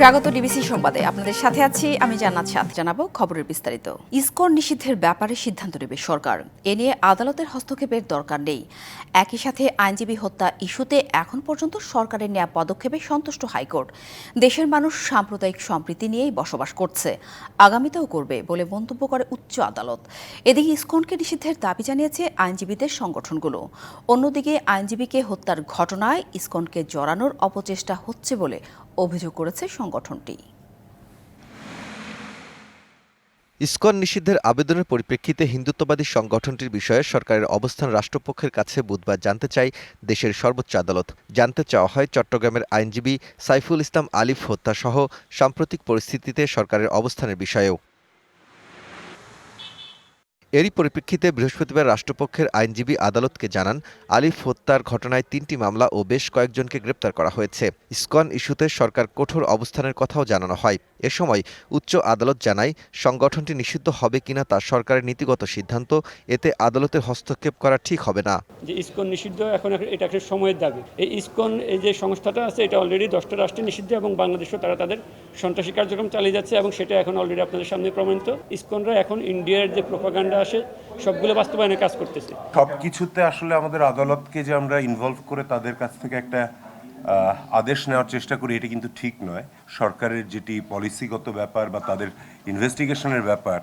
স্বাগত ডিবিসি সংবাদে। আপনাদের সাথে আছি আমি জান্নাত সাথ জানাব খবরের বিস্তারিত। ইসকন নিষিদ্ধের ব্যাপারে সিদ্ধান্ত নেবে সরকার। এ নিয়ে আদালতের হস্তক্ষেপের দরকার নেই। একই সাথে আইনজীবী হত্যা ইস্যুতে এখন পর্যন্ত সরকারের নেওয়া পদক্ষেপে সন্তুষ্ট হাইকোর্ট। দেশের মানুষ সাম্প্রদায়িক সম্প্রীতি নিয়েই বসবাস করছে। আগামীতেও করবে বলে মন্তব্য করে উচ্চ আদালত। এদিকে ইসকনকে নিষিদ্ধের দাবি জানিয়েছে আইনজীবীদের সংগঠনগুলো। অন্যদিকে আইনজীবীকে হত্যার ঘটনায় ইসকনকে জড়ানোর অপচেষ্টা হচ্ছে বলে অভিযোগ করেছে সংগঠনটি। ইসকন নিষিদ্ধের আবেদনের পরিপ্রেক্ষিতে হিন্দুত্ববাদী সংগঠনটির বিষয়ে সরকারের অবস্থান রাষ্ট্রপক্ষের কাছে বুধবার জানতে চাই দেশের সর্বোচ্চ আদালত। জানতে চাওয়া হয় চট্টগ্রামের আইনজীবী সাইফুল ইসলাম আলিফ হত্যাসহ সাম্প্রতিক পরিস্থিতিতে সরকারের অবস্থানের বিষয়েও। এরই পরিপ্রেক্ষিতে বৃহস্পতিবার রাষ্ট্রপক্ষের আইনজীবী আদালতকে জানান, আলিফ হত্যার ঘটনায় তিনটি মামলা ও বেশ কয়েকজনকে গ্রেপ্তার করা হয়েছে। ইসকন ইস্যুতে সরকার কঠোর অবস্থানের কথাও জানানো হয়। এ সময় উচ্চ আদালত জানায়, সংগঠনটি নিষিদ্ধ হবে কিনা তা সরকারের নীতিগত সিদ্ধান্ত, এতে আদালতের হস্তক্ষেপ করা ঠিক হবে না। যে ইসকন নিষিদ্ধ এখন এটা একটা সময়ের দাবি। এই ইসকন, এই যে সংস্থাটা আছে, এটা অলরেডি দশটা রাষ্ট্রে নিষিদ্ধ এবং বাংলাদেশেও তারা তাদের সন্ত্রাসী কার্যক্রম চালিয়ে যাচ্ছে এবং সেটা এখন অলরেডি আপনাদের সামনে প্রমাণিত। ইসকনরা এখন ইন্ডিয়ার যে প্রোপাগান্ডা আসে সবগুলো বাস্তবায়নে কাজ করতেছে। সব কিছুতে আসলে আমাদের আদালতকে যে আমরা ইনভলভ করে তাদের কাছ থেকে একটা আদেশ নেওয়ার চেষ্টা করি এটা কিন্তু ঠিক নয়। সরকারের যেটি পলিসিগত ব্যাপার বা তাদের ইনভেস্টিগেশনের ব্যাপার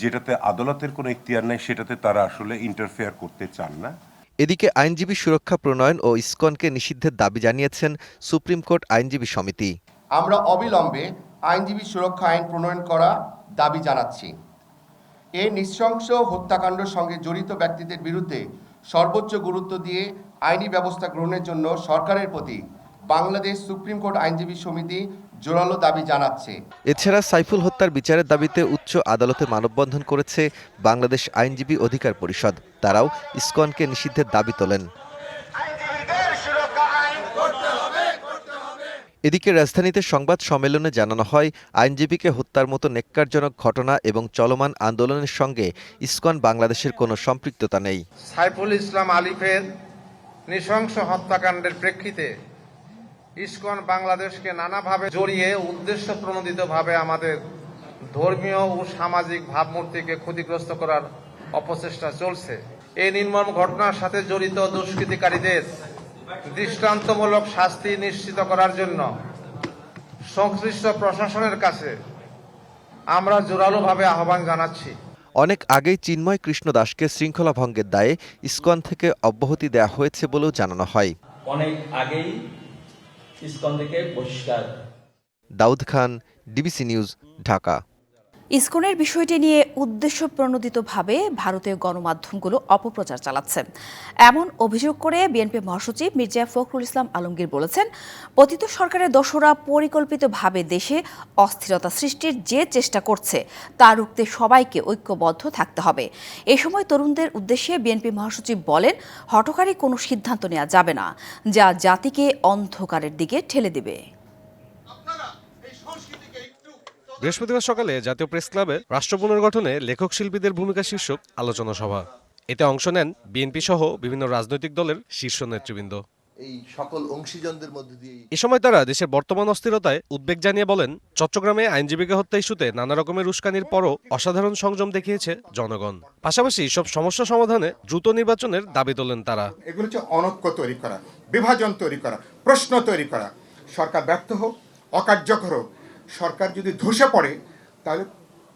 যেটাতে আদালতের কোনো ইখতিয়ার নেই সেটাতে তারা আসলে ইন্টারফেয়ার করতে চান না। এদিকে আইনজীবী সুরক্ষা প্রণয়ন ও ইসকনকে নিষিদ্ধের দাবি জানিয়েছেন সুপ্রিম কোর্ট আইনজীবী সমিতি। আমরা অবিলম্বে আইনজীবী সুরক্ষা আইন প্রণয়ন করা দাবি জানাচ্ছি। এই নৃশংস হত্যাকাণ্ডের সঙ্গে জড়িত ব্যক্তিদের বিরুদ্ধে সর্বোচ্চ গুরুত্ব দিয়ে আইনি ব্যবস্থা গ্রহণের জন্য সরকারের প্রতি বাংলাদেশ সুপ্রিম কোর্ট আইনজীবী সমিতি জোরালো দাবি জানাচ্ছে। এছাড়া সাইফুল হত্যার বিচারের দাবিতে উচ্চ আদালতে মানববন্ধন করেছে বাংলাদেশ আইনজীবী অধিকার পরিষদ। তারাও ইসকনকে নিষিদ্ধের দাবি তোলেন। এদিকে রাজধানীতে সংবাদ সম্মেলনে জানানো হয়, আইনজীবীকে হত্যার মতো নেক্কারজনক ঘটনা এবং চলমান আন্দোলনের সঙ্গে ইসকন বাংলাদেশের কোনো সম্পৃক্ততা নেই। সাইফুল ইসলাম আলিফের নৃশংস হত্যাকাণ্ডের প্রেক্ষিতে ইসকন বাংলাদেশকে নানাভাবে জড়িয়ে উদ্দেশ্য প্রণোদিতভাবে আমাদের ধর্মীয় ও সামাজিক ভাবমূর্তিকে ক্ষতিগ্রস্ত করার অপচেষ্টা চলছে। এই নির্মম ঘটনার সাথে জড়িত দুষ্কৃতিকারীদের দৃষ্টান্তমূলক শাস্তি নিশ্চিত করার জন্য সংশ্লিষ্ট প্রশাসনের কাছে আমরা জোরালোভাবে আহ্বান জানাচ্ছি। অনেক আগেই চিন্ময় কৃষ্ণ দাসকে শৃঙ্খলা ভঙ্গের দায়ে ইসকন থেকে অব্যাহতি দেয়া হয়েছে বলেও জানানো হয়। অনেক আগেই ইসকন থেকে বহিষ্কার। Daud Khan DBC news Dhaka. ইসকনের বিষয়টি নিয়ে উদ্দেশ্য প্রণোদিতভাবে ভারতীয় গণমাধ্যমগুলো অপপ্রচার চালাচ্ছে এমন অভিযোগ করে বিএনপি মহাসচিব মির্জা ফখরুল ইসলাম আলমগীর বলেছেন, পতিত সরকারের দোসরা পরিকল্পিতভাবে দেশে অস্থিরতা সৃষ্টির যে চেষ্টা করছে, তা রুখতে সবাইকে ঐক্যবদ্ধ থাকতে হবে। এ সময় তরুণদের উদ্দেশ্যে বিএনপি মহাসচিব বলেন হটকারী কোনো সিদ্ধান্ত নেওয়া যাবে না, যা জাতিকে অন্ধকারের দিকে ঠেলে দেবে। বৃহস্পতিবার সকালে জাতীয় প্রেস ক্লাবে রাষ্ট্র পুনর্গঠনে লেখক শিল্পীদের ভূমিকা শীর্ষক আলোচনা সভা। এতে অংশ নেন বিএনপি সহ বিভিন্ন রাজনৈতিক দলের শীর্ষ নেতৃবৃন্দ। এই সকল অংশীজনদের মধ্যে দিয়ে এ সময় তারা দেশের বর্তমান অস্থিরতায় উদ্বেগ জানিয়ে বলেন চট্টগ্রামে আইনজীবীকে হত্যা ইস্যুতে নানা রকমের উস্কানির পরও অসাধারণ সংযম দেখিয়েছে জনগণ। পাশাপাশি সব সমস্যা সমাধানে দ্রুত নির্বাচনের দাবি তোলেন তারা। এগুলো হচ্ছে অনৈক্য তৈরি করা বিভাজন তৈরি করা প্রশ্ন তৈরি করা। সরকার ব্যর্থ হোক অকার্যকর হোক সরকার যদি ধসে পড়ে তাহলে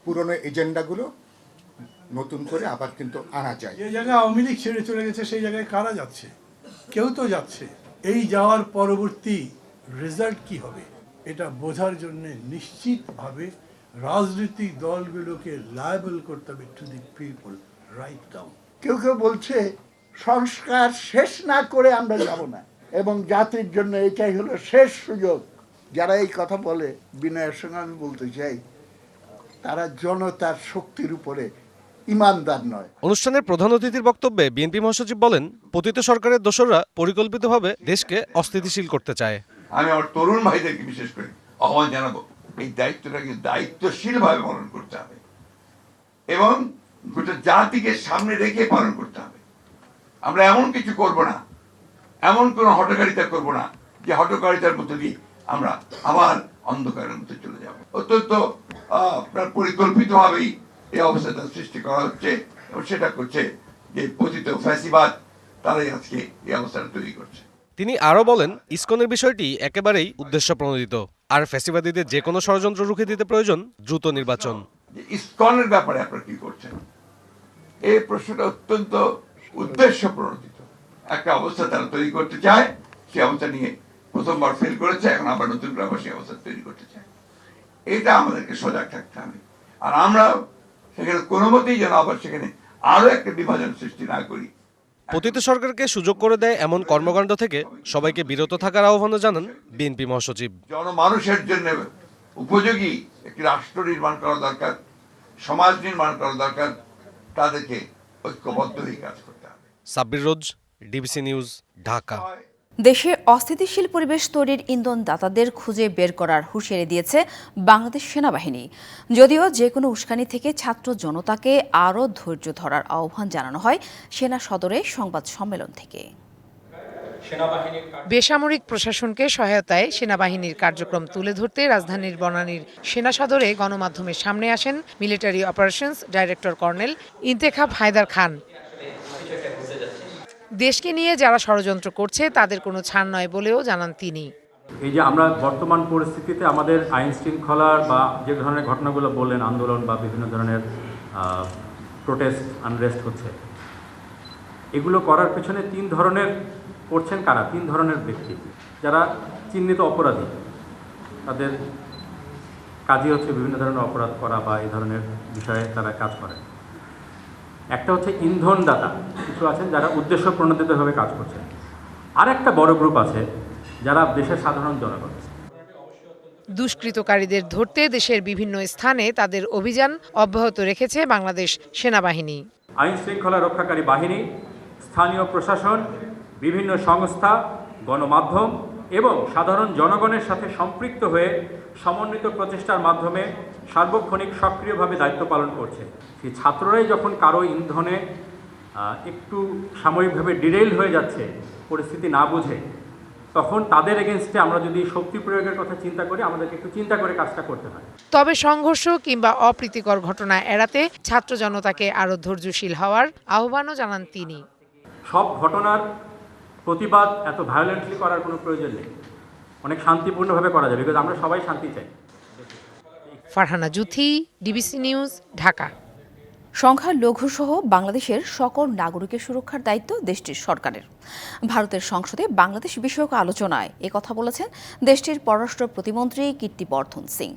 পুরনো এজেন্ডাগুলো নতুন করে আবার কিন্তু আনা যায়। যে জায়গায় আওয়ামী লীগ ছেড়ে চলে গেছে সেই জায়গায় কারা যাচ্ছে? কেউ তো যাচ্ছে। এই যাওয়ার পরবর্তী রেজাল্ট কি হবে? এটা বোঝার জন্য নিশ্চিতভাবে রাজনৈতিক দলগুলোকে লায়াবল করতে হবে to the people right down কেউ কেউ বলছে সংস্কার শেষ না করে আমরা যাব না এবং জাতির জন্য এটাই হলো শেষ সুযোগ। যারা এই কথা বলে বিনয়ের সঙ্গে আমি বলতে চাই তারা জনতার শক্তির উপরে ইমানদার নয়। অনুষ্ঠানের প্রধান অতিথির বক্তব্যে বিএনপি মহাসচিব বলেন পতিত সরকারের দোসররা পরিকল্পিতভাবে দেশকে অস্থিতিশীল করতে চায়। আমি আমার তরুণ ভাইদেরকে বিশেষ করে আহ্বান জানাব এই দায়িত্বটাকে দায়িত্বশীল ভাবে পালন করতে হবে। এবং গোটা জাতিকে সামনে রেখে পালন করতে হবে। আমরা এমন কিছু করব না এমন কোনো হটকারিতা করব না যে হটকারিতার মধ্যে দিয়ে আমরা আবার অন্ধকারের মধ্যে চলে যাবে। অত্যন্ত আপনার পরিকল্পিতভাবেই এই অবস্থাটা সৃষ্টি করা হচ্ছে এবং সেটা করছে যে পতিত ফ্যাসিবাদ তারাই আজকে এই অবস্থাটা তৈরি করছে। তিনি আরও বলেন ইসকনের বিষয়টি একেবারেই উদ্দেশ্য প্রণোদিত আর ফ্যাসিবাদীদের যে কোনো ষড়যন্ত্র রুখে দিতে প্রয়োজন দ্রুত নির্বাচন। ইসকনের ব্যাপারে আপনারা কি করছেন? এই প্রশ্নটা অত্যন্ত উদ্দেশ্য প্রণোদিত একটা অবস্থা তারা তৈরি করতে চায় সেই অবস্থা নিয়ে প্রথমবার ফেল করেছে এখন আবার নতুন করে আবার সেই অবস্থা তৈরি করতে চায়। এটা আমাদেরকে সজাগ থাকতে হবে। আর আমরা সেখানে কোনো মতেই যেন আবার সেখানে আরও একটা বিভাজন সৃষ্টি না করি। পতিত সরকারকে সুযোগ করে দেয় এমন কর্মকাণ্ড থেকে সবাইকে বিরত থাকার আহ্বানও জানান বিএনপি মহাসচিব। জনমানুষের জন্য উপযোগী একটি রাষ্ট্র নির্মাণ করা দরকার সমাজ নির্মাণ করা দরকার তাদেরকে ঐক্যবদ্ধ হয়ে কাজ করতে হবে। Sabbir Roj DBC news Dhaka. দেশে অস্থিতিশীল পরিবেশ তৈরির ইন্ধনদাতাদের খুঁজে বের করার হুঁশিয়ারি দিয়েছে বাংলাদেশ সেনাবাহিনী। যদিও যে কোনো উস্কানি থেকে ছাত্র জনতাকে আরও ধৈর্য ধরার আহ্বান জানানো হয় সেনা সদরে সংবাদ সম্মেলন থেকে। বেসামরিক প্রশাসনকে সহায়তায় সেনাবাহিনীর কার্যক্রম তুলে ধরতে রাজধানীর বনানীর সেনা সদরে গণমাধ্যমের সামনে আসেন military operations director colonel Intekhab Haider Khan. দেশকে নিয়ে যারা ষড়যন্ত্র করছে, তাদের কোনো ছাড় নয় বলেও জানান তিনি। এই যে আমরা বর্তমান পরিস্থিতিতে আমাদের আইন শৃঙ্খলার বা যে ধরনের ঘটনাগুলো বললেন, আন্দোলন বা বিভিন্ন ধরনের প্রোটেস্ট আনরেস্ট হচ্ছে, এগুলো করার পেছনে তিন ধরনের করছেন কারা? তিন ধরনের ব্যক্তি। যারা চিহ্নিত অপরাধী, তাদের কাজই হচ্ছে বিভিন্ন ধরনের অপরাধ করা বা এই ধরনের বিষয়ে তারা কাজ করেন। একটা হচ্ছে ইন্ধনদাতা কিছু আছেন যারা উদ্দেশ্য প্রণোদিতভাবে কাজ করছেন আর একটা বড় গ্রুপ আছে যারা দেশের সাধারণ জনগণ। দুষ্কৃতকারীদের ধরতে দেশের বিভিন্ন স্থানে তাদের অভিযান অব্যাহত রেখেছে বাংলাদেশ সেনাবাহিনী। আইন শৃঙ্খলা রক্ষাকারী বাহিনী স্থানীয় প্রশাসন বিভিন্ন সংস্থা গণমাধ্যম এবং সাধারণ জনগণের সাথে সম্পৃক্ত হয়ে সমন্বিত প্রচেষ্টার মাধ্যমে সার্বক্ষণিক সক্রিয়ভাবে দায়িত্ব পালন করছে। সেই ছাত্ররাই যখন কারও ইন্ধনে একটু সাময়িকভাবে ডিরেইল হয়ে যাচ্ছে পরিস্থিতি না বুঝে তখন তাদের এগেনস্টে আমরা যদি শক্তি প্রয়োগের কথা চিন্তা করি আমাদেরকে একটু চিন্তা করে কাজটা করতে হয়। তবে সংঘর্ষ কিংবা অপ্রীতিকর ঘটনা এড়াতে ছাত্র জনতাকে আরও ধৈর্যশীল হওয়ার আহ্বানও জানান তিনি। সব ঘটনার প্রতিবাদ এত ভায়োলেন্টলি করার কোনো প্রয়োজন নেই। অনেক শান্তিপূর্ণভাবে করা যাবে বিকজ আমরা সবাই শান্তি চাই। Farhana Juthi, DBC news, Dhaka. সংখ্যালঘু সহ বাংলাদেশের সকল নাগরিকের সুরক্ষার দায়িত্ব দেশটির সরকারের। ভারতের সংসদে বাংলাদেশ বিষয়ক আলোচনায় কথা বলেছেন দেশটির পররাষ্ট্র প্রতিমন্ত্রী কীর্তিবর্ধন সিং।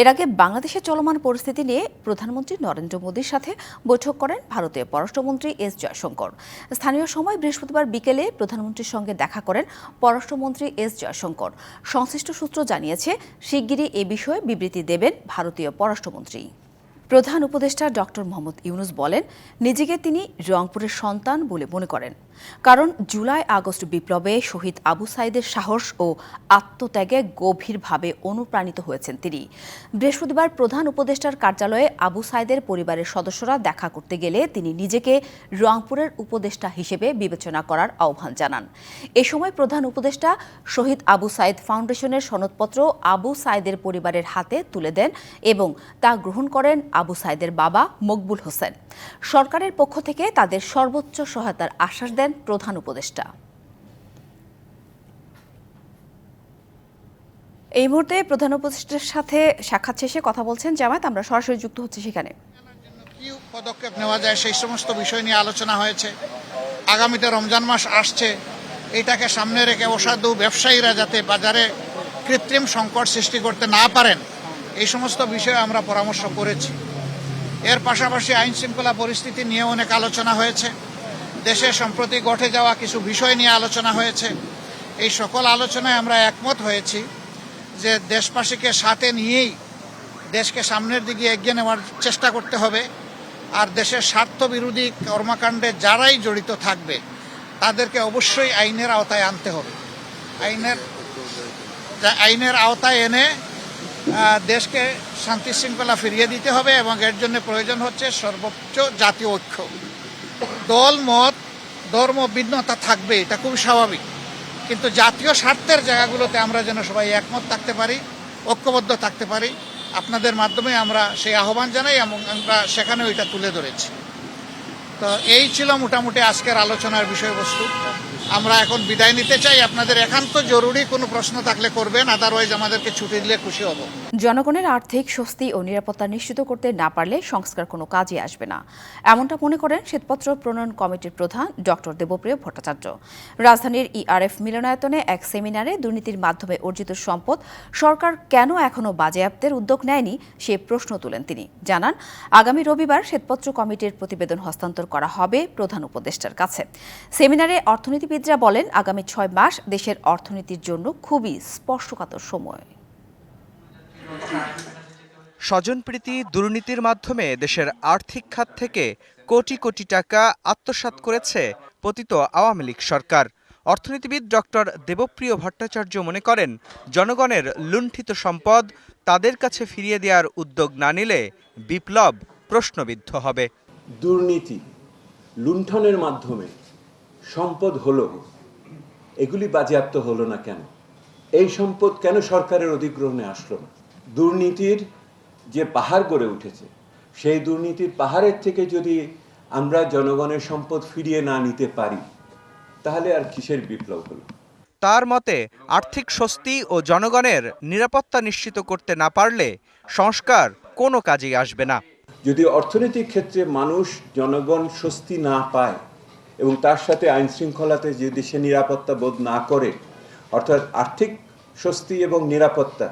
এর আগে বাংলাদেশের চলমান পরিস্থিতি নিয়ে প্রধানমন্ত্রী নরেন্দ্র মোদীর সাথে বৈঠক করেন ভারতের পররাষ্ট্রমন্ত্রী এস জয়শঙ্কর। স্থানীয় সময় বৃহস্পতিবার বিকেলে প্রধানমন্ত্রীর সঙ্গে দেখা করেন পররাষ্ট্রমন্ত্রী এস জয়শঙ্কর। সংশ্লিষ্ট সূত্র জানিয়েছে, শিগগিরই এ বিষয়ে বিবৃতি দেবেন ভারতীয় পররাষ্ট্রমন্ত্রী। প্রধান উপদেষ্টা ডক্টর মোহাম্মদ ইউনুস বলেন নিজেকে তিনি রংপুরের সন্তান বলে মনে করেন। কারণ জুলাই আগস্ট বিপ্লবে শহীদ আবু সাইদের সাহস ও আত্মত্যাগে গভীরভাবে অনুপ্রাণিত হয়েছেন তিনি। বৃহস্পতিবার প্রধান উপদেষ্টার কার্যালয়ে আবু সাইদের পরিবারের সদস্যরা দেখা করতে গেলে তিনি নিজেকে রংপুরের উপদেষ্টা হিসেবে বিবেচনা করার আহ্বান জানান। এ সময় প্রধান উপদেষ্টা শহীদ আবু সাইদ ফাউন্ডেশনের সনদপত্র আবু সাইদের পরিবারের হাতে তুলে দেন এবং তা গ্রহণ করেন আবু সাইদের বাবা মকবুল হোসেন। সরকারের পক্ষ থেকে তাদের সর্বোচ্চ সহায়তার আশ্বাস দেন প্রধান উপদেষ্টা। এই মুহূর্তে প্রধান উপদেষ্টার সাথে সাক্ষাৎ শেষে কথা বলছেন জামায়াত, আমরা সরাসরি যুক্ত হচ্ছে সেখানে। কি পদক্ষেপ নেওয়া যায়, সেই সমস্ত বিষয় নিয়ে আলোচনা হয়েছে। আগামীতে রমজান মাস আসছে, এটাকে সামনে রেখে অসাধু ব্যবসায়ীরা যাতে বাজারে কৃত্রিম সংকট সৃষ্টি করতে না পারেন, এই সমস্ত বিষয়ে আমরা পরামর্শ করেছি। এর পাশাপাশি আইন শৃঙ্খলা পরিস্থিতি নিয়ে অনেক আলোচনা হয়েছে। দেশে সম্প্রতি ঘটে যাওয়া কিছু বিষয় নিয়ে আলোচনা হয়েছে। এই সকল আলোচনায় আমরা একমত হয়েছি যে দেশবাসীকে সাথে নিয়েই দেশকে সামনের দিকে এগিয়ে নেওয়ার চেষ্টা করতে হবে। আর দেশের স্বার্থ বিরোধী কর্মকাণ্ডে যারাই জড়িত থাকবে, তাদেরকে অবশ্যই আইনের আওতায় আনতে হবে। আইনের আইনের আওতায় এনে দেশকে শান্তি শৃঙ্খলা ফিরিয়ে দিতে হবে এবং এর জন্য প্রয়োজন হচ্ছে সর্বোচ্চ জাতীয় ঐক্য। দল, মত, ধর্ম, ভিন্নতা থাকবে, এটা খুব স্বাভাবিক। কিন্তু জাতীয় স্বার্থের জায়গাগুলোতে আমরা যেন সবাই একমত থাকতে পারি, ঐক্যবদ্ধ থাকতে পারি, আপনাদের মাধ্যমে আমরা সেই আহ্বান জানাই এবং আমরা সেখানে ওইটা তুলে ধরেছি। তো এই ছিল মোটামুটি আজকের আলোচনার বিষয়বস্তু। আমরা এখন বিদায় নিতে চাই। আপনাদের একান্ত জরুরি কোনো প্রশ্ন থাকলে করবেন আদারওয়াইজ আমাদেরকে ছুটি দিলে খুশি হব। জনগণের আর্থিক স্বস্তি ও নিরাপত্তা নিশ্চিত করতে না পারলে সংস্কার কোনো কাজে আসবে না। এমনটা মনে করেন শ্বেতপত্র প্রণয়ন কমিটির প্রধান ডক্টর দেবপ্রিয় ভট্টাচার্য। রাজধানীর ইআরএফ মিলনায়তনে এক সেমিনারে দুর্নীতির মাধ্যমে অর্জিত সম্পদ সরকার কেন এখনও বাজেয়াপ্তের উদ্যোগ নেয়নি সে প্রশ্ন তুলেন তিনি। জানান, আগামী রবিবার শ্বেতপত্র কমিটির প্রতিবেদন হস্তান্তর করা হবে প্রধান উপদেষ্টার কাছে। সেমিনারে অর্থনীতিবিদরা বলেন, আগামী ছয় মাস দেশের অর্থনীতির জন্য খুবই স্পর্শকাতর সময়। স্বজনপ্রীতি দুর্নীতির মাধ্যমে দেশের আর্থিক খাত থেকে কোটি কোটি টাকা আত্মসাৎ করেছে পতিত আওয়ামী লীগ সরকার। অর্থনীতিবিদ ডক্টর দেবপ্রিয় ভট্টাচার্য মনে করেন, জনগণের লুণ্ঠিত সম্পদ তাদের কাছে ফিরিয়ে দেওয়ার উদ্যোগ না নিলে বিপ্লব প্রশ্নবিদ্ধ হবে। দুর্নীতি লুণ্ঠনের মাধ্যমে সম্পদ হলো এগুলি বাজেয়াপ্ত হলো না কেন? এই সম্পদ কেন সরকারের অধিগ্রহণে আসলো না? দুর্নীতির যে পাহাড় গড়ে উঠেছে সেই দুর্নীতির পাহাড়ের থেকে যদি আমরা জনগণের সম্পদ ফিরিয়ে না নিতে পারি তাহলে আর কিসের বিপ্লব হলো? তার মতে আর্থিক স্বস্তি ও জনগণের নিরাপত্তা নিশ্চিত করতে না পারলে সংস্কার কোনো কাজেই আসবে না। যদি অর্থনৈতিক ক্ষেত্রে মানুষ জনগণ স্বস্তি না পায় এবং তার সাথে আইন শৃঙ্খলাতে যদি সে নিরাপত্তা বোধ না করে অর্থাৎ আর্থিক স্বস্তি এবং নিরাপত্তা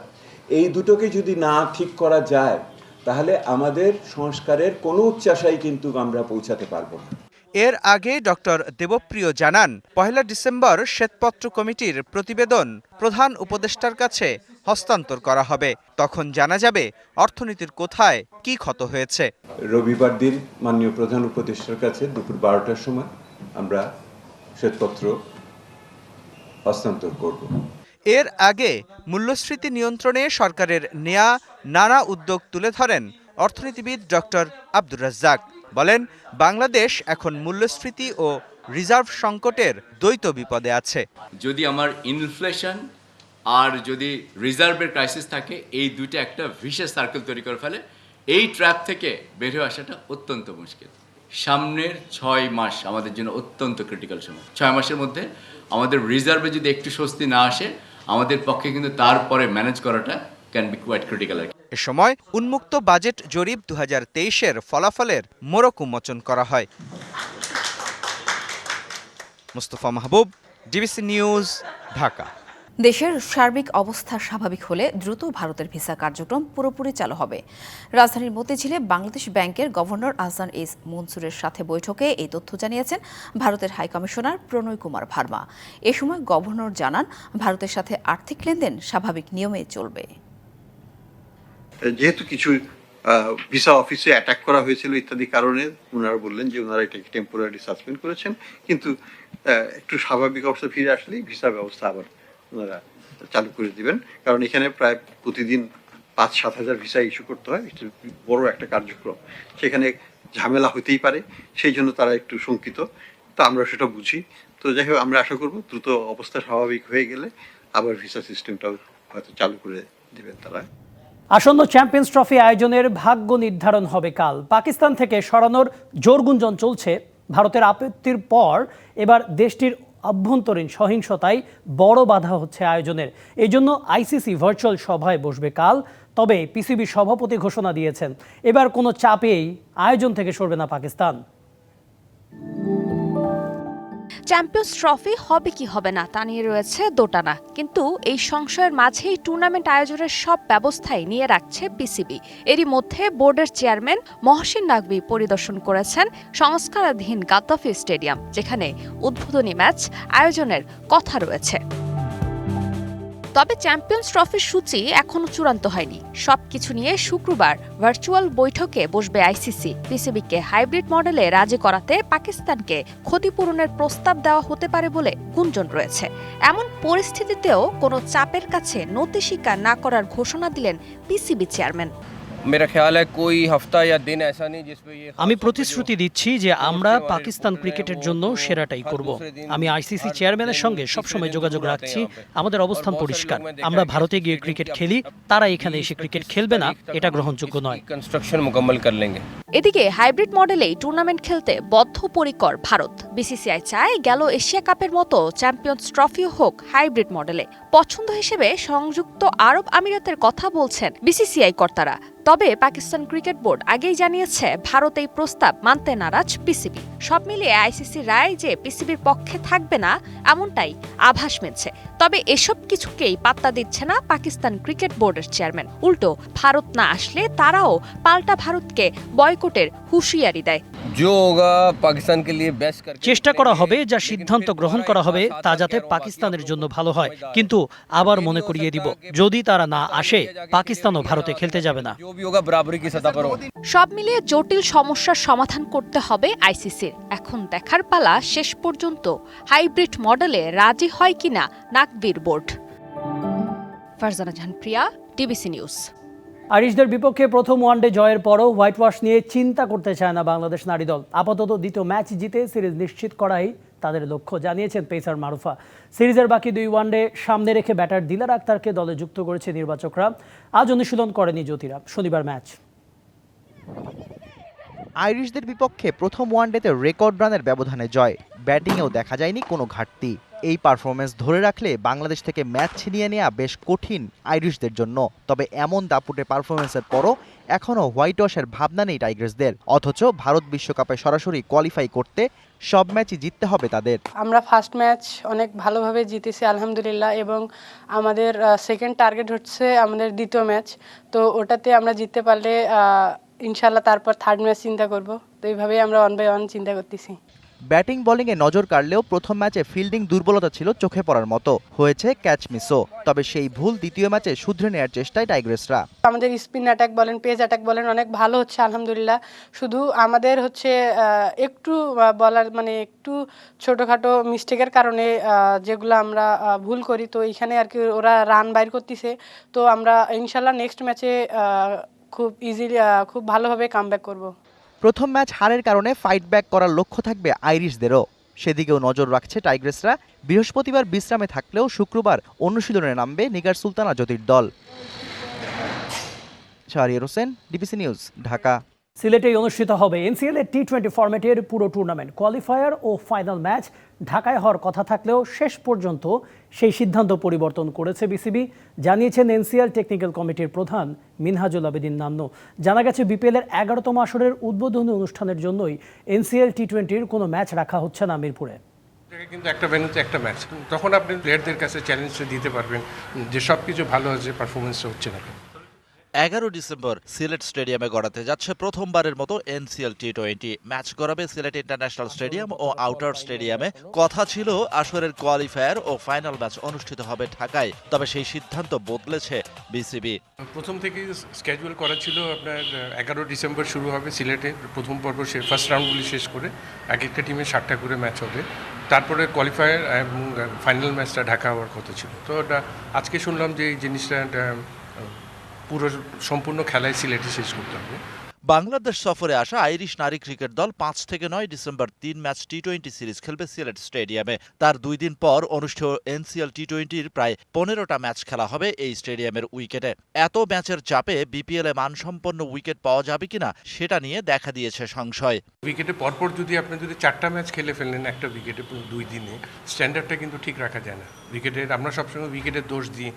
এই দুটোকে যদি না ঠিক করা যায় তাহলে আমাদের সংস্কারের কোনো উচ্চাশাই কিন্তু আমরা পৌঁছাতে পারব না। এর আগে ডক্টর দেবপ্রিয় জানান পহেলা ডিসেম্বর শ্বেতপত্র কমিটির প্রতিবেদন প্রধান উপদেষ্টার কাছে হস্তান্তর করা হবে। তখন জানা যাবে অর্থনীতির কোথায় কি ক্ষত হয়েছে। রবিবার দিন মাননীয় প্রধান উপদেষ্টার কাছে দুপুর বারোটার সময় আমরা শ্বেতপত্র হস্তান্তর করব। এর আগে মূল্যস্ফীতি নিয়ন্ত্রণে সরকারের নেয়া নানা উদ্যোগ তুলে ধরেন অর্থনীতিবিদ ডক্টর আব্দুর রাজ্জাক। বলেন, বাংলাদেশ এখন মূল্যস্ফীতি ও রিজার্ভ সংকটের দ্বৈত বিপদে আছে। যদি আমার ইনফ্লেশন আর যদি রিজার্ভের ক্রাইসিস থাকে, এই দুইটা একটা ভিশেষ সার্কেল তৈরি করে ফেলে এই ট্র্যাপ থেকে বের হয়ে আসাটা অত্যন্ত মুশকিল। সামনের ছয় মাস আমাদের জন্য অত্যন্ত ক্রিটিক্যাল সময়। ছয় মাসের মধ্যে আমাদের রিজার্ভে যদি একটু স্বস্তি না আসে আমাদের পক্ষে কিন্তু তারপরে ম্যানেজ করাটা ক্যান বি কোয়াইট ক্রিটিক্যাল এ সময় উন্মুক্ত বাজেট জরিপ দু হাজার ফলাফলের মোড়ক উন্মোচন করা হয়। Mustafa Mahbub DBC news Dhaka. দেশের সার্বিক অবস্থা স্বাভাবিক হলে দ্রুত ভারতের ভিসা কার্যক্রম পুরোপুরি চালু হবে। রাজধানীর মতিঝিলে বাংলাদেশ ব্যাংকের গভর্নর আহসান এস মনসুরের সাথে বৈঠকে এই তথ্য জানিয়েছেন ভারতের হাইকমিশনার প্রণয় কুমার ভার্মা। এ সময় গভর্নর জানান, ভারতের সাথে আর্থিক লেনদেন স্বাভাবিক নিয়মে চলবে। যেহেতু কিছু ভিসা অফিসে অ্যাটাক করা হয়েছিল ইত্যাদি কারণে ওনারা বললেন যে ওনারা এটাকে টেম্পোরারি সাসপেন্ড করেছেন। কিন্তু একটু স্বাভাবিক অবস্থা ফিরে আসলেই ভিসা ব্যবস্থা আবার ওনারা চালু করে দিবেন। কারণ এখানে প্রায় প্রতিদিন পাঁচ, সাত হাজার ভিসা ইস্যু করতে হয়। এটা বড় একটা কার্যক্রম। সেখানে ঝামেলা হতেই পারে। সেই জন্য তারা একটু শঙ্কিত। তা আমরা সেটা বুঝি। তো যাই হোক, আমরা আশা করব দ্রুত অবস্থা স্বাভাবিক হয়ে গেলে আবার ভিসা সিস্টেমটাও হয়তো চালু করে দিবেন তারা। আসন্ন চ্যাম্পিয়ন্স ট্রফি আয়োজনের ভাগ্য নির্ধারণ হবে কাল। পাকিস্তান থেকে সরানোর জোর গুঞ্জন চলছে। ভারতের আপত্তির পর এবার দেশটির অভ্যন্তরীণ সহিংসতায় বড় বাধা হচ্ছে আয়োজনের। এই জন্য আইসিসি ভার্চুয়াল সভায় বসবে কাল, তবে পিসিবি সভাপতি ঘোষণা দিয়েছেন, এবার কোনো চাপেই আয়োজন থেকে সরবে না পাকিস্তান। চ্যাম্পিয়ন্স ট্রফি হবে কি হবে না, তা নিয়ে রয়েছে দোটানা। কিন্তু এই সংশয়ের মাঝেই টুর্নামেন্ট আয়োজনের সব ব্যবস্থাই নিয়ে রাখছে পিসিবি এরই মধ্যে বোর্ডের চেয়ারম্যান মহসিন নাকবি পরিদর্শন করেছেন সংস্কারাধীন গাদ্দাফি স্টেডিয়াম, যেখানে উদ্বোধনী ম্যাচ আয়োজনের কথা রয়েছে। তবে চ্যাম্পিয়ন্স ট্রফির সূচি এখনও চূড়ান্ত হয়নি। সব কিছু নিয়ে শুক্রবার ভার্চুয়াল বৈঠকে বসবে আইসিসি। পিসিবিকে হাইব্রিড মডেলে রাজি করাতে পাকিস্তানকে ক্ষতিপূরণের প্রস্তাব দেওয়া হতে পারে বলে গুঞ্জন রয়েছে। এমন পরিস্থিতিতেও কোনো চাপের কাছে নতি স্বীকার না করার ঘোষণা দিলেন পিসিবি চেয়ারম্যান। আমি প্রতিশ্রুতি দিচ্ছি যে আমরা পাকিস্তান ক্রিকেটের জন্য সেরাটাই করব। আমি আইসিসি চেয়ারম্যানের সঙ্গে সবসময় যোগাযোগ রাখছি। আমাদের অবস্থান পরিষ্কার। আমরা ভারতে গিয়ে ক্রিকেট খেলি তারা এখানে এসে ক্রিকেট খেলবে না এটা গ্রহণযোগ্য নয়। এদিকে হাইব্রিড মডেলেই টুর্নামেন্ট খেলতে বদ্ধপরিকর ভারত। বিসিসিআই চায় গেল এশিয়া কাপের মতো চ্যাম্পিয়ন্স ট্রফিও হোক হাইব্রিড মডেলে পছন্দ হিসেবে সংযুক্ত আরব আমিরাতের কথা বলছেন বিসিসিআই কর্তারা। তবে পাকিস্তান ক্রিকেট বোর্ড আগেই জানিয়েছে ভারত এই প্রস্তাব মানতে নারাজ পিসিবি। সব মিলিয়ে আইসিসি রায় যে পিসিবির পক্ষে থাকবে না এমনটাই আভাস মেলছে তবে এসব কিছুকেই পাত্তা দিচ্ছে না পাকিস্তান ক্রিকেট বোর্ডের চেয়ারম্যান। উল্টো ভারত না আসলে তারাও পাল্টা ভারতকে বয়কটের হুঁশিয়ারি দেয়। চেষ্টা করা হবে যা সিদ্ধান্ত গ্রহণ করা হবে তা যাতে পাকিস্তানের জন্য ভালো হয়। কিন্তু আবার মনে করিয়ে দিব যদি তারা না আসে পাকিস্তানও ভারতে খেলতে যাবে না। যোগা বরাবরই কি সতা পর সব মিলিয়ে জটিল সমস্যার সমাধান করতে হবে আইসিসির। এখন দেখার পালা শেষ পর্যন্ত হাইব্রিড মডেলে রাজি হয় কিনা নাকবির board. Farzana Jahan Priya DBC news. আরিশদের বিপক্ষে প্রথম ওয়ানডে জয়ের পরও হোয়াইট ওয়াশ নিয়ে চিন্তা করতে চায় না বাংলাদেশ নারী দল। আপাতত দ্বিতীয় ম্যাচ জিতে সিরিজ নিশ্চিত করাই তাদের লক্ষ্য জানিয়েছেন পেসার মারুফা। সিরিজের বাকি দুই ওয়ানডে সামনে রেখে ব্যাটার দিলার আক্তারকে দলে যুক্ত করেছে নির্বাচকরা। আজ অনুশীলন করেনি জ্যোতিরা। শনিবার ম্যাচ। আইরিশদের বিপক্ষে প্রথম ওয়ানডেতে রেকর্ড রানের ব্যবধানে জয়। ব্যাটিংয়েও দেখা যায়নি কোনো ঘাটতি। এই পারফরমেন্স ধরে রাখলে বাংলাদেশ থেকে ম্যাচ ছিনিয়ে নেওয়া বেশ কঠিন আইরিশদের জন্য। তবে এমন দাপুটে পারফরমেন্সের পরও এখনও হোয়াইট ওয়াশের ভাবনা নেই টাইগার্সদের। অথচ ভারত বিশ্বকাপে সরাসরি কোয়ালিফাই করতে সব ম্যাচই জিততে হবে তাদের। আমরা ফার্স্ট ম্যাচ অনেক ভালোভাবে জিতেছি, আলহামদুলিল্লাহ, এবং আমাদের সেকেন্ড টার্গেট হচ্ছে আমাদের দ্বিতীয় ম্যাচ তো ওটাতে আমরা জিততে পারলে ইনশাল্লাহ তারপর থার্ড ম্যাচ চিন্তা করব। তো এইভাবেই আমরা ওয়ান বাই ওয়ান চিন্তা করতেছি। ব্যাটিং বোলিংয়ে নজর কাড়লেও প্রথম ম্যাচে ফিল্ডিং দুর্বলতা ছিল চোখে পড়ার মতো। হয়েছে ক্যাচ মিসও তবে সেই ভুল দ্বিতীয় ম্যাচে শুধরে নেওয়ার চেষ্টায় টাইগ্রেসরা। আমাদের স্পিন অ্যাটাক বলেন পেজ অ্যাটাক বলেন অনেক ভালো হচ্ছে আলহামদুলিল্লাহ। শুধু আমাদের হচ্ছে একটু বলার মানে একটু ছোটোখাটো মিস্টেকের কারণে যেগুলো আমরা ভুল করি তো এখানে আর কি ওরা রান বাইর করতেছে। তো আমরা ইনশাল্লাহ নেক্সট ম্যাচে খুব ইজিলি খুব ভালোভাবে কামব্যাক করব। প্রথম ম্যাচ হারের কারণে ফাইট ব্যাক করার লক্ষ্য থাকবে আইরিশদেরও। সেদিকেও নজর রাখছে টাইগ্রেসরা। বৃহস্পতিবার বিশ্রামে থাকলেও শুক্রবার অনুশীলনে নামবে নিগার সুলতানা জ্যোতির দল। Shahriar Hossain, DBC news, Dhaka. সিলেটেই অনুষ্ঠিত হবে এনসিএল এর টি টোয়েন্টি ফরম্যাটের পুরো টুর্নামেন্ট কোয়ালিফায়ার ও ফাইনাল ম্যাচ ঢাকায় হওয়ার কথা থাকলেও শেষ পর্যন্ত সেই সিদ্ধান্ত পরিবর্তন করেছে বিসিবি। জানিয়েছেন এনসিএল টেকনিক্যাল কমিটির প্রধান মিনহাজুল আবেদিন নান্নু। জানা গেছে বিপিএল এর এগারোতম আসরের উদ্বোধনী অনুষ্ঠানের জন্যই এনসিএল টি টোয়েন্টির কোনো ম্যাচ রাখা হচ্ছে না মিরপুরে। কিন্তু একটা ভেন্যুতে একটা ম্যাচ তখন আপনি প্লেয়ারদের কাছে চ্যালেঞ্জটা দিতে পারবেন যে সব কিছু ভালো আছে পারফরমেন্সটা হচ্ছে না এগারো ডিসেম্বর সিলেট স্টেডিয়ামে গড়াতে যাচ্ছে প্রথমবারের মতো এনসিএল টি টোয়েন্টি ম্যাচ গড়াবে সিলেট ইন্টারন্যাশনাল স্টেডিয়াম ও আউটার স্টেডিয়ামে। কথা ছিল আসরের কোয়ালিফায়ার ও ফাইনাল ম্যাচ অনুষ্ঠিত হবে ঢাকায়, তবে সেই সিদ্ধান্ত বদলেছে বিসিবি। প্রথম থেকেই স্কেজুয়াল করা ছিল আপনার এগারো ডিসেম্বর শুরু হবে সিলেটে প্রথম পর্ব ফার্স্ট রাউন্ডগুলি শেষ করে এক একটা টিমে ষাটটা করে ম্যাচ হবে। তারপরে কোয়ালিফায়ার এবং ফাইনাল ম্যাচটা ঢাকা হওয়ার কথা ছিল। তো আজকে শুনলাম যে এই জিনিসটা পুরো সম্পূর্ণ খেলায় সিলেটে শেষ করতে হবে। বাংলাদেশ সফরে আসা আইরিশ নারী ক্রিকেট দল পাঁচ থেকে নয় ডিসেম্বর তিন ম্যাচ টি টোয়েন্টি সিরিজ খেলবে সিলেট স্টেডিয়ামে। তার দুই দিন পর অনুষ্ঠেয় এনসিএল টি টোয়েন্টির প্রায় পনেরোটা ম্যাচ খেলা হবে এই স্টেডিয়ামের উইকেটে। এত ম্যাচের চাপে বিপিএল মানসম্পন্ন উইকেট পাওয়া যাবে কিনা সেটা নিয়ে দেখা দিয়েছে সংশয়। উইকেটে পরপর যদি আপনি যদি চারটা ম্যাচ খেলে ফেললেন একটা উইকেটে দুই দিনে, স্ট্যান্ডার্ডটা কিন্তু ঠিক রাখা যায় না। উইকেটের আমরা সবসময় উইকেটের দোষ দিই,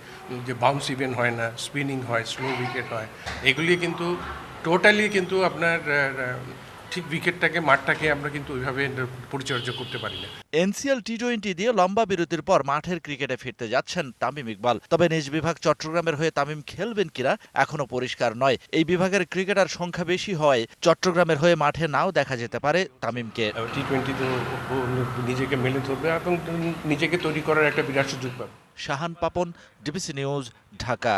যে বাউন্স ইভেন হয় না স্পিনিং হয় স্লো উইকেট হয়, এগুলি কিন্তু টোটালি কিন্তু আপনার ঠিক উইকেটটাকে মাঠটাকে আমরা কিন্তু ওইভাবে পরিচর্যা করতে পারি না। এনসিএল টি টোয়েন্টি দিয়ে লম্বা বিরতির পর মাঠের ক্রিকেটে ফিরতে যাচ্ছেন তামিম ইকবাল। তবে নিজ বিভাগ চট্টগ্রামের হয়ে তামিম খেলবেন কিনা এখনও পরিষ্কার নয়। এই বিভাগের ক্রিকেটার সংখ্যা বেশি হয় চট্টগ্রামের হয়ে মাঠে নাও দেখা যেতে পারে তামিমকে। টি টোয়েন্টিতে নিজেকে মেলে ধরবে এবং নিজেকে তৈরি করার একটা বিরাট সুযোগ পাবে। Shahan Papon DBC news Dhaka.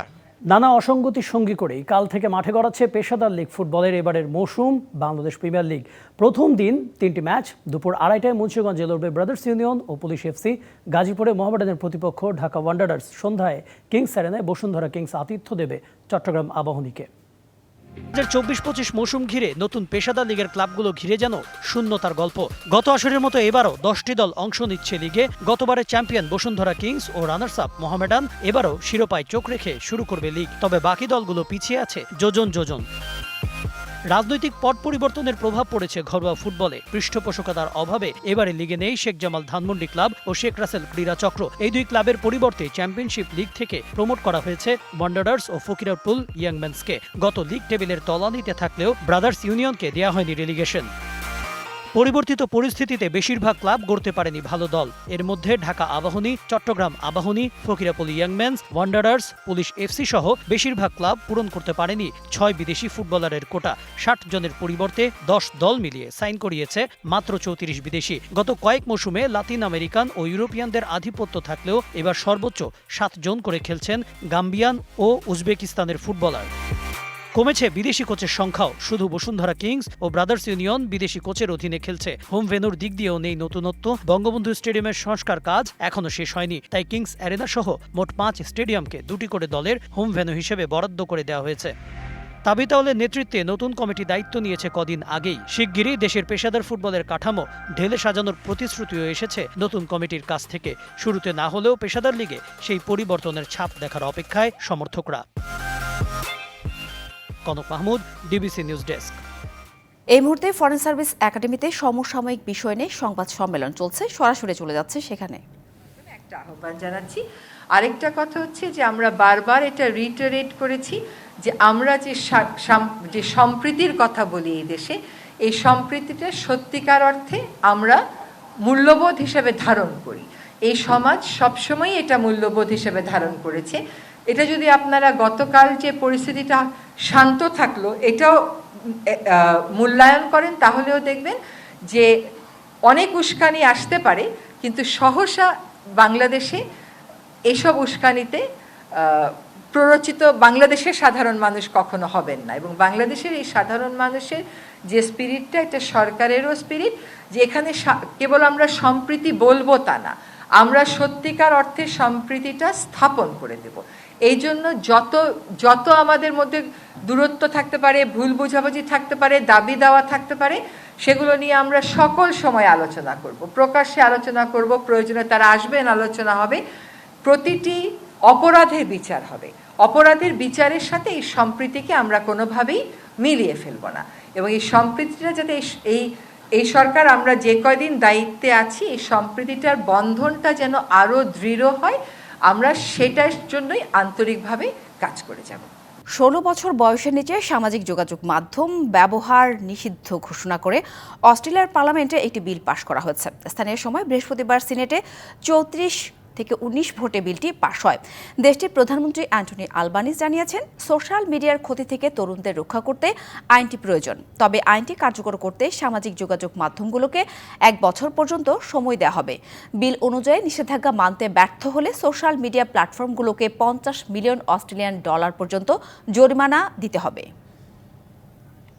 নানা অসঙ্গতি সঙ্গী করেই কাল থেকে মাঠে গড়াচ্ছে পেশাদার লীগ ফুটবলের এবারের মৌসুম, বাংলাদেশ প্রিমিয়ার লিগ। প্রথম দিন তিনটি ম্যাচ, দুপুর আড়াইটায় মুন্সিগঞ্জে লড়বে ব্রাদার্স ইউনিয়ন ও পুলিশ এফসি, গাজীপুরে মোহামেডানের প্রতিপক্ষ ঢাকা ওয়ান্ডারার্স সন্ধ্যায় কিংস অ্যারেনায় বসুন্ধরা কিংস আতিথ্য দেবে চট্টগ্রাম আবাহনীকে। হাজার চব্বিশ পঁচিশ মৌসুম ঘিরে নতুন পেশাদার লিগের ক্লাবগুলো ঘিরে যেন শূন্যতার গল্প। গত আসরের মতো এবারও দশটি দল অংশ নিচ্ছে লিগে। গতবারের চ্যাম্পিয়ন বসুন্ধরা কিংস ও রানার্স আপ মোহামেডান। এবারও শিরোপায় চোখ রেখে শুরু করবে লিগ। তবে বাকি দলগুলো পিছিয়ে আছে। যোজন যোজন। রাজনৈতিক পট পরিবর্তনের প্রভাব পড়েছে ঘরোয়া ফুটবলে। পৃষ্ঠপোষকতার অভাবে এবারে লিগে নেই শেখ জামাল ধানমন্ডি ক্লাব ও শেখ রাসেল ক্রীড়া চক্র। এই দুই ক্লাবের পরিবর্তে চ্যাম্পিয়নশিপ লিগ থেকে প্রমোট করা হয়েছে ওয়ান্ডারার্স ও ফকিরারপুল ইয়াংম্যান্সকে গত লিগ টেবিলের তলানিতে থাকলেও ব্রাদার্স ইউনিয়নকে দেওয়া হয়নি রেলিগেশন পরিবর্তিত পরিস্থিতিতে বেশিরভাগ ক্লাব গড়তে পারেনি ভালো দল। এর মধ্যে Dhaka Abahani, Chattogram Abahani Fakirapool young men's, wanderers, police FC সহ বেশিরভাগ ক্লাব পূরণ করতে পারেনি ছয় বিদেশি ফুটবলারের কোটা। ষাট জনের পরিবর্তে দশ দল মিলিয়ে সাইন করিয়েছে মাত্র চৌত্রিশ বিদেশি। গত কয়েক মৌসুমে লাতিন আমেরিকান ও ইউরোপিয়ানদের আধিপত্য থাকলেও এবার সর্বোচ্চ সাত জন করে খেলছেন গাম্বিয়ান ও উজবেকিস্তানের ফুটবলার। কমেছে বিদেশি কোচের সংখ্যাও। শুধু বসুন্ধরা কিংস ও ব্রাদার্স ইউনিয়ন বিদেশি কোচের অধীনে খেলছে। হোম ভেনুর দিক দিয়েও নেই নতুনত্ব। বঙ্গবন্ধু স্টেডিয়ামের সংস্কার কাজ এখনও শেষ হয়নি। তাই কিংস অ্যারেনা সহ মোট পাঁচ স্টেডিয়ামকে দুটি করে দলের হোম ভেন্যু হিসেবে বরাদ্দ করে দেওয়া হয়েছে। তাবিতাউলের নেতৃত্বে নতুন কমিটি দায়িত্ব নিয়েছে কদিন আগেই। শিগগিরই দেশের পেশাদার ফুটবলের কাঠামো ঢেলে সাজানোর প্রতিশ্রুতিও এসেছে নতুন কমিটির কাছ থেকে। শুরুতে না হলেও পেশাদার লিগে সেই পরিবর্তনের ছাপ দেখার অপেক্ষায় সমর্থকরা। Kanak Mahmud DBC news desk. এই মুহূর্তে ফরেন সার্ভিস একাডেমিতে সমসাময়িক বিষয় নিয়ে সংবাদ সম্মেলন চলছে। সরাসরি চলে যাচ্ছে সেখানে। একটা আহ্বান জানাচ্ছি। আরেকটা কথা হচ্ছে যে আমরা বারবার এটা রিটারেট করেছি যে আমরা যে সাম- যে সম্প্রীতির কথা বলি এই দেশে এই সম্প্রীতিটা সত্যিকার অর্থে আমরা মূল্যবোধ হিসেবে ধারণ করি। এই সমাজ সবসময় এটা মূল্যবোধ হিসেবে ধারণ করেছে। এটা যদি আপনারা গতকাল যে পরিস্থিতিটা শান্ত থাকল, এটাও মূল্যায়ন করেন, তাহলেও দেখবেন যে অনেক উস্কানি আসতে পারে, কিন্তু সহসা বাংলাদেশে এসব উস্কানিতে প্ররোচিত বাংলাদেশের সাধারণ মানুষ কখনো হবেন না এবং বাংলাদেশের এই সাধারণ মানুষের যে স্পিরিটটা এটা সরকারেরও স্পিরিট যে এখানে কেবল আমরা সম্প্রীতি বলব তা না, আমরা সত্যিকার অর্থে সম্প্রীতিটা স্থাপন করে দেব। এই জন্য যত যত আমাদের মধ্যে দূরত্ব থাকতে পারে, ভুল বোঝাবুঝি থাকতে পারে, দাবি দেওয়া থাকতে পারে, সেগুলো নিয়ে আমরা সকল সময় আলোচনা করব। প্রকাশ্যে আলোচনা করব, প্রয়োজনে তারা আসবেন আলোচনা হবে। প্রতিটি অপরাধের বিচার হবে। অপরাধের বিচারের সাথে এই সম্প্রীতিকে আমরা কোনোভাবেই মিলিয়ে ফেলব না। এবং এই সম্প্রীতিটা যাতে এই- এই সরকার আমরা যে কয়দিন দায়িত্বে আছি, এই সম্প্রীতিটার বন্ধনটা যেন আরও দৃঢ় হয় আমরা সেটার জন্যই আন্তরিকভাবে কাজ করে যাব। ষোলো বছর বয়সের নিচে সামাজিক যোগাযোগ মাধ্যম ব্যবহার নিষিদ্ধ ঘোষণা করে অস্ট্রেলিয়ার পার্লামেন্টে একটি বিল পাশ করা হয়েছে। স্থানীয় সময় বৃহস্পতিবার সিনেটে চৌত্রিশ থেকে উনিশ ভোটে বিলটি পাশ হয়। দেশটির প্রধানমন্ত্রী অ্যান্টনি আলবানিস জানিয়েছেন, সোশ্যাল মিডিয়ার ক্ষতি থেকে তরুণদের রক্ষা করতে আইনটি প্রয়োজন। তবে আইনটি কার্যকর করতে সামাজিক যোগাযোগ মাধ্যমগুলোকে এক বছর পর্যন্ত সময় দেওয়া হবে। বিল অনুযায়ী নিষেধাজ্ঞা মানতে ব্যর্থ হলে সোশ্যাল মিডিয়া প্ল্যাটফর্মগুলোকে পঞ্চাশ মিলিয়ন অস্ট্রেলিয়ান ডলার পর্যন্ত জরিমানা দিতে হবে।